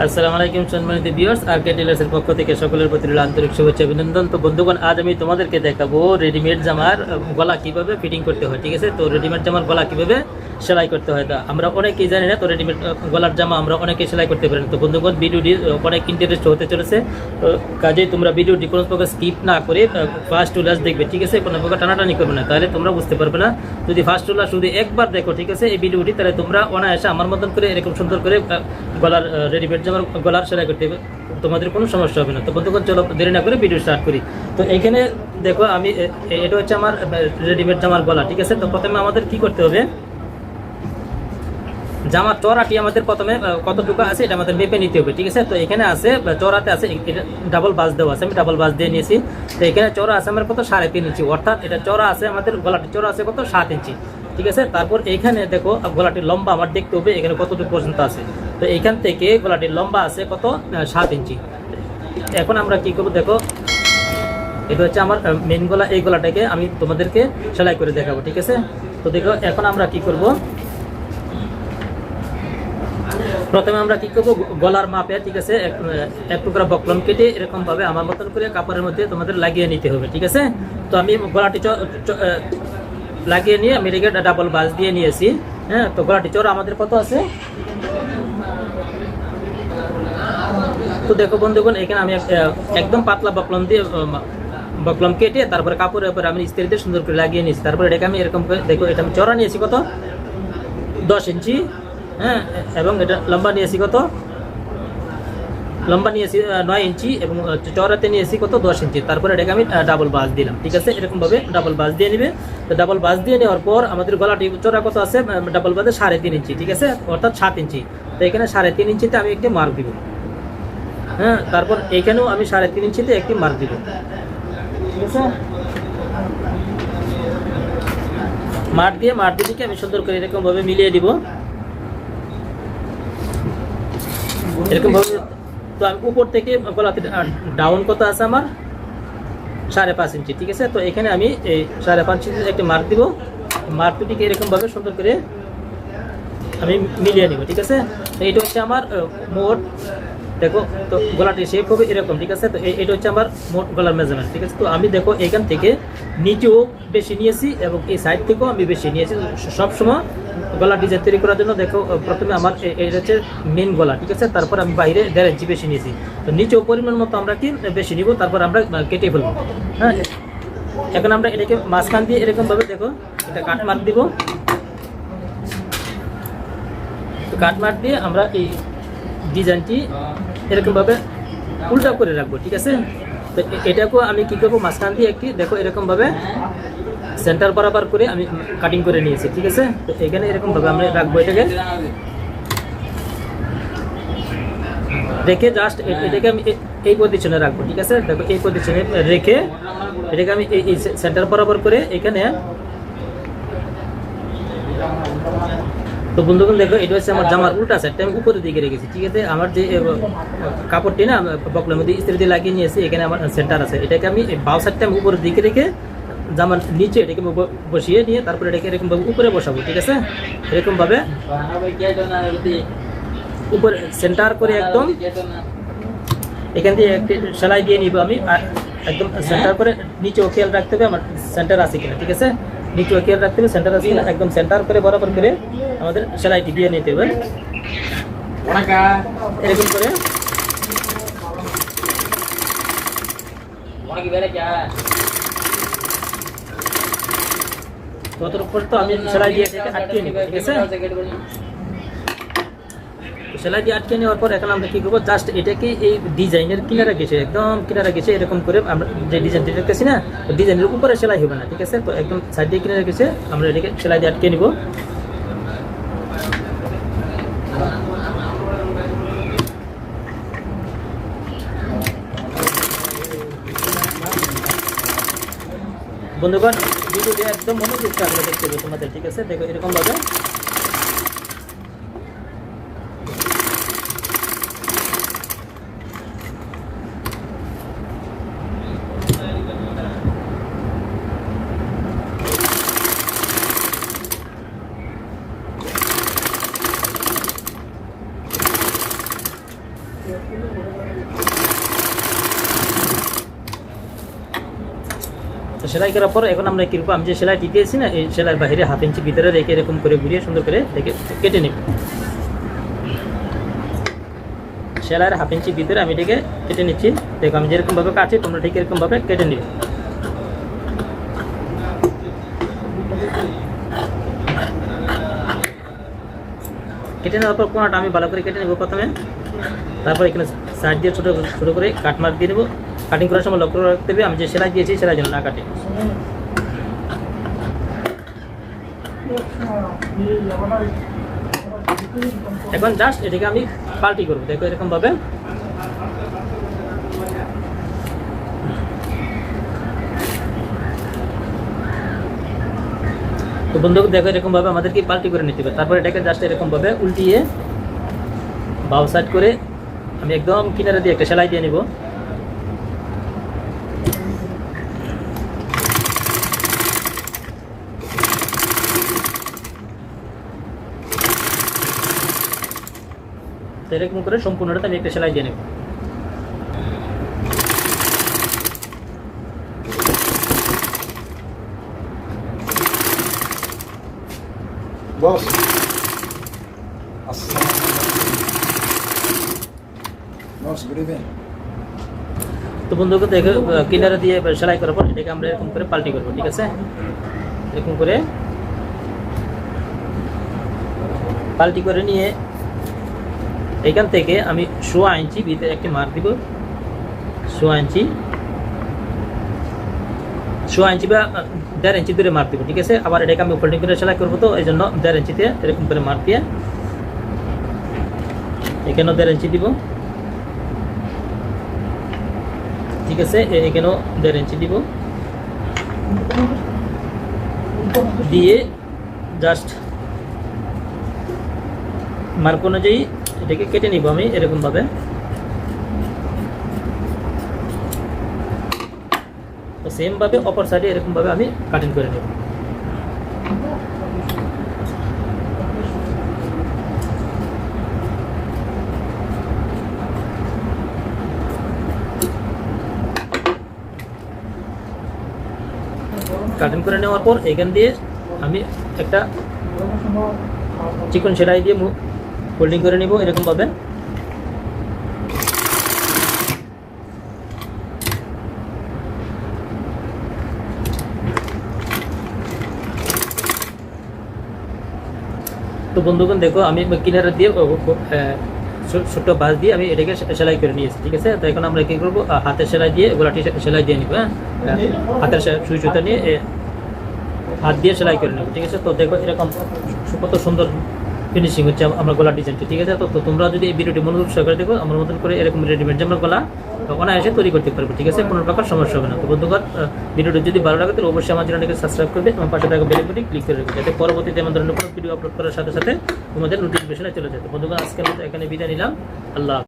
আসসালামু আলাইকুম সম্মানিত ভিউয়ার্স আরকে টেলার্সের পক্ষ থেকে সকলের প্রতি আন্তরিক শুভেচ্ছা, অভিনন্দন। তো বন্ধুগণ, আজ আমি তোমাদেরকে দেখাবো রেডিমেড জামার গলা কীভাবে ফিটিং করতে হয়, ঠিক আছে? তো রেডিমেড জামার গলা কীভাবে সেলাই করতে হয়, তা আমরা অনেকেই জানি না, তো রেডিমেড গলার জামা আমরা অনেকেই সেলাই করতে পারি। তো বন্ধুগণ ভিডিওটি অনেক ইন্টারেস্ট হতে চলেছে, তো কাজেই তোমরা ভিডিওটি কোনো প্রকার স্কিপ না করে ফার্স্ট টু লাস্ট দেখবে, ঠিক আছে? কোনো প্রকার টানাটানি করবে না, তাহলে তোমরা বুঝতে পারবে না। যদি ফার্স্ট টু লাস্ট শুধু একবার দেখো, ঠিক আছে? এই ভিডিওটি তাহলে তোমরা অনায়াসে আমার মতন করে এরকম সুন্দর করে গলার রেডিমেড জামার গলার সেলাই করতে হবে। তোমাদের কোনো সমস্যা হবে না। তো বন্ধুগণ, চলো দেরি না করে ভিডিও স্টার্ট করি। তো এইখানে দেখো আমি এটা হচ্ছে আমার রেডিমেড জামার গলা, ঠিক আছে? তো প্রথমে আমাদের কি করতে হবে? জামার চড়াটি আমাদের প্রথমে কতটুকু আছে এটা আমাদের মেপে নিতে হবে, ঠিক আছে? তো এখানে আছে চড়াতে আছে ডাবল বাস দেওয়া আছে, আমি ডাবল বাস দিয়ে নিয়েছি। তো এখানে চড়া আছে আমার কত? সাড়ে তিন ইঞ্চি। অর্থাৎ এটা চড়া আছে আমাদের গলাটি চড়া আছে কত? সাত ইঞ্চি। ঠিক আছে? তারপর এইখানে দেখো গলাটির লম্বা, আমার দেখতে হবে, এখানে কতটুকু পর্যন্ত আছে। তো এইখান থেকে গলাটির লম্বা আছে কত? সাত ইঞ্চি। এখন আমরা কি করব দেখো, এটা হচ্ছে আমার মেন গলা, এই গলাটাকে আমি তোমাদেরকে সেলাই করে দেখাবো, ঠিক আছে? তো দেখো, এখন আমরা কি করব? প্রথমে আমরা কি করব? গলার মাপে, ঠিক আছে, এক টুকরা বকলম কেটে এরকম ভাবে আমার মতন করে কাপড়ের মধ্যে তোমাদের লাগিয়ে নিতে হবে, ঠিক আছে? তো আমি গলাটি লাগিয়ে নিয়ে আমি রেগে ডাবল বাস দিয়ে নিয়েছি। হ্যাঁ তো গলাটি চোর আমাদের কত আছে? তো দেখো বন্ধুগণ, এখানে আমি একদম পাতলা বকলম দিয়ে বকলম কেটে তারপরে কাপড়ের উপরে আমি ইস্ত্রি দিয়ে সুন্দর করে লাগিয়ে নিয়েছি। তারপরে এটাকে আমি এরকম করে, দেখো, এটা আমি চড়া নিয়েছি কত? দশ ইঞ্চি হ্যাঁ এবং এটা লম্বা নিয়েছি কত? লম্বা নিয়েছি নয় ইঞ্চি এবং আহ, চওড়াতে নিয়েছি কত? দশ ইঞ্চি। তারপরে এটাকে আমি ডাবল বাস দিলাম। ঠিক আছে? এরকমভাবে ডাবল বাস দিয়ে নেবে। তো ডাবল বাস দিয়ে নেওয়ার পর আমাদের গলাটি চড়া কত আছে? ডাবল বাসে সাড়ে তিন ইঞ্চি ঠিক আছে? অর্থাৎ সাত ইঞ্চি। তো এখানে সাড়ে তিন ইঞ্চিতে আমি একটি মার্ক দিব। হ্যাঁ? তারপর এখানেও আমি সাড়ে তিন ইঞ্চিতে একটি মার্ক দিব। ঠিক আছে? মাঠ দিয়ে মাঠ দিকে আমি সুন্দর করে এরকমভাবে মিলিয়ে দিব। এরকম ভাবে তো আমি উপর থেকে গলাতে ডাউন কত আছে আমার? সাড়ে পাঁচ ইঞ্চি ঠিক আছে? তো এখানে আমি এই সাড়ে পাঁচ ইঞ্চি একটি মার্ক দিব। মার্ক দুটিকে এরকমভাবে সুন্দর করে আমি মিলিয়ে নিব, ঠিক আছে? এইটা হচ্ছে আমার মোট দেখো, তো গলাটি শেপ হবে এরকম, ঠিক আছে? তো এটা হচ্ছে আমার মোট গলার মেজারমেন্ট ঠিক আছে? তো আমি দেখো এখান থেকে নিচেও বেশি নিয়েছি এবং এই সাইড থেকেও আমি বেশি নিয়েছি। সবসময় গলা ডিজাইন তৈরি করার জন্য দেখো প্রথমে আমার এটা হচ্ছে মেন গলা, ঠিক আছে? তারপর আমি বাইরে দেড় ইঞ্চি বেশি নিয়েছি। তো নিচেও পরিমাণ মতো আমরা কি বেশি নিব, তারপর আমরা কেটে ফেলব। হ্যাঁ? এখন আমরা এটাকে মাঝখান দিয়ে এরকমভাবে দেখো, এটা কাট মার্ক দিব। কাট মার্ক দিয়ে আমরা এই ডিজাইনটি এরকমভাবে উল্টা করে রাখব, ঠিক আছে? তো এটাকেও আমি কী করব, মাঝখান দিয়ে একটি, দেখো এরকমভাবে সেন্টার বরাবর করে আমি কাটিং করে নিয়েছি, ঠিক আছে? তো এখানে এরকমভাবে আমরা রাখব এটাকে। রেখে জাস্ট এটাকে আমি এই পজিশনে রাখব, ঠিক আছে? দেখো, এই পজিশনে রেখে এটাকে আমি এই সেন্টার বরাবর করে এখানে তো বন্ধুগণ, দেখো, এটা হচ্ছে আমার জামার উল্টা সাইডটা আমি উপরের দিকে রেখেছি, ঠিক আছে? আমার যে কাপড়টি না, বকলের মধ্যে দিয়ে লাগিয়ে নিয়েছি এখানে আমার সেন্টার আছে। এটাকে আমি বাউ সাইডটা আমি উপরের দিকে রেখে জামার নিচে এটাকে বসিয়ে নিয়ে তারপরে এটাকে এরকমভাবে উপরে বসাবো, ঠিক আছে? এরকমভাবে উপরে সেন্টার করে একদম এখান দিয়ে একটি সেলাই দিয়ে নিব আমি একদম সেন্টার করে নিচেও খেয়াল রাখতে হবে, আমার সেন্টার আছে কিনা, ঠিক আছে? নিচেও কেয়ার রাখতে হবে সেন্টার আছে একদম সেন্টার করে বরাবর করে আমাদের সেলাইটি দিয়ে নিতে হবে। এরকম করে। কতর উপর তো আমি সেলাই দিয়ে আটকে নিব ঠিক আছে? সেলাই দিয়ে আটকে নেওয়ার পর এখন আমরা কি করব? জাস্ট এটাকে এই ডিজাইনের কিনারা গেছে, একদম কিনারা গেছে, এরকম করে আমরা যে ডিজাইনটি রেখেছি না ডিজাইনের উপরে সেলাই হবে না, ঠিক আছে? তো একদম সাইড দিয়ে কিনারা গেছে, আমরা এটাকে সেলাই দিয়ে আটকে নিব। বন্ধুগণ ভিডিওটি একদম মনোযোগ সহকারে দেখতে হবে তোমাদের, ঠিক আছে? দেখো এরকম সেলাই করার পর এখন আমরা কি করব? আমি যে সেলাইটি দিয়েছি না, এই সেলাই বাইরে হাফ ইঞ্চি ভিতরে রেখে এরকম করে ঘুরিয়ে সুন্দর করে রেখে কেটে নেব। সেলাইয়ের হাফ ইঞ্চি ভিতরে আমি এটাকে কেটে নিচ্ছি। দেখো, আমি যেরকমভাবে কাটছি, তোমরা ঠিক এরকমভাবে কেটে নিবে। কেটে নেওয়ার পর কোনাটা আমি ভালো করে কেটে নেব প্রথমে। তারপর এখানে সাইড দিয়ে ছোটো ছোটো করে কাট মার্ক দিয়ে দেবো কাটিং করার সময় লক্ষ্য রাখতে হবে, আমি যে সেলাই দিয়েছি সেলাই যেন না কাটে। এখন জাস্ট এটাকে আমি পাল্টি করব, দেখো এরকমভাবে। তো বন্ধু দেখো এরকমভাবে আমাদেরকে পাল্টি করে নিতে হবে। তারপরে এটাকে জাস্ট এরকমভাবে উল্টিয়ে বাউ সাইড করে আমি একদম কিনারে দিয়ে একটা সেলাই দিয়ে নিব। এরকম করে সম্পূর্ণটা আমি একটা সেলাই দিয়ে নেব. তো বন্ধুকে দেখে কিনারে দিয়ে সেলাই করার পর এটাকে আমরা এরকম করে পাল্টি করব ঠিক আছে? এরকম করে পাল্টি করে নিয়ে এখান থেকে আমি সোয়া ইঞ্চি ভিতরে একটি মার্ক দিব। সোয়া ইঞ্চি। সোয়া ইঞ্চি বা দেড় ইঞ্চি দূরে মার্ক দিব, ঠিক আছে? আবার এটাকে আমি ফোল্ডিং করে সেলাই করব তো এই জন্য দেড় ইঞ্চিতে এরকম করে মার দিয়ে এখানেও দেড় ইঞ্চি দিব। ঠিক আছে? এখানেও দেড় ইঞ্চি দিব। দিয়ে জাস্ট মার্ক অনুযায়ী এটাকে কেটে নিব আমি এরকমভাবে। তো সেমভাবে অপর সাইডে এরকমভাবে আমি কাটিং করে নেব। কাটিং করে নেওয়ার পর এখান দিয়ে আমি একটা চিকন সেলাই দিয়ে ফোল্ডিং করে নিব এরকমভাবে তো বন্ধুগণ, দেখো, আমি কিনারা দিয়ে ছো- ছোট্ট বাস দিয়ে আমি এটাকে সেলাই করে নিয়েছি, ঠিক আছে? তো এখন আমরা কি করব? হাতের সেলাই দিয়ে, গোলাটি সেলাই দিয়ে নিব হ্যাঁ? হাতের সে- সুই সুতা নিয়ে হাত দিয়ে সেলাই করে নেব, ঠিক আছে? তো দেখো, এরকম কত সুন্দর ফিনিশিং হচ্ছে আমরা আমার গলা ডিজাইনটি ঠিক আছে? তো তোমরা যদি এই ভিডিওটি মনোযোগ সহকারে দেখো আমার মতন করে এরকম রেডিমেড যে আমরা গলা অনায়াসে তৈরি করতে পারবে ঠিক আছে? কোনো প্রকার সমস্যা হবে না। তো বন্ধুগণ আহ, ভিডিওটি যদি ভালো লাগে তাহলে অবশ্যই আমার চ্যানেলকে সাবস্ক্রাইব করবে এবং পাশে থাকা বেল বাটনে ক্লিক করে রাখবে যাতে পরবর্তীতে আমার ধরনের কোনো ভিডিও আপলোড করার সাথে সাথে তোমাদের নোটিফিকেশনে চলে যায়। তো আজকে আমি এখানে বিদায় নিলাম। আল্লাহ।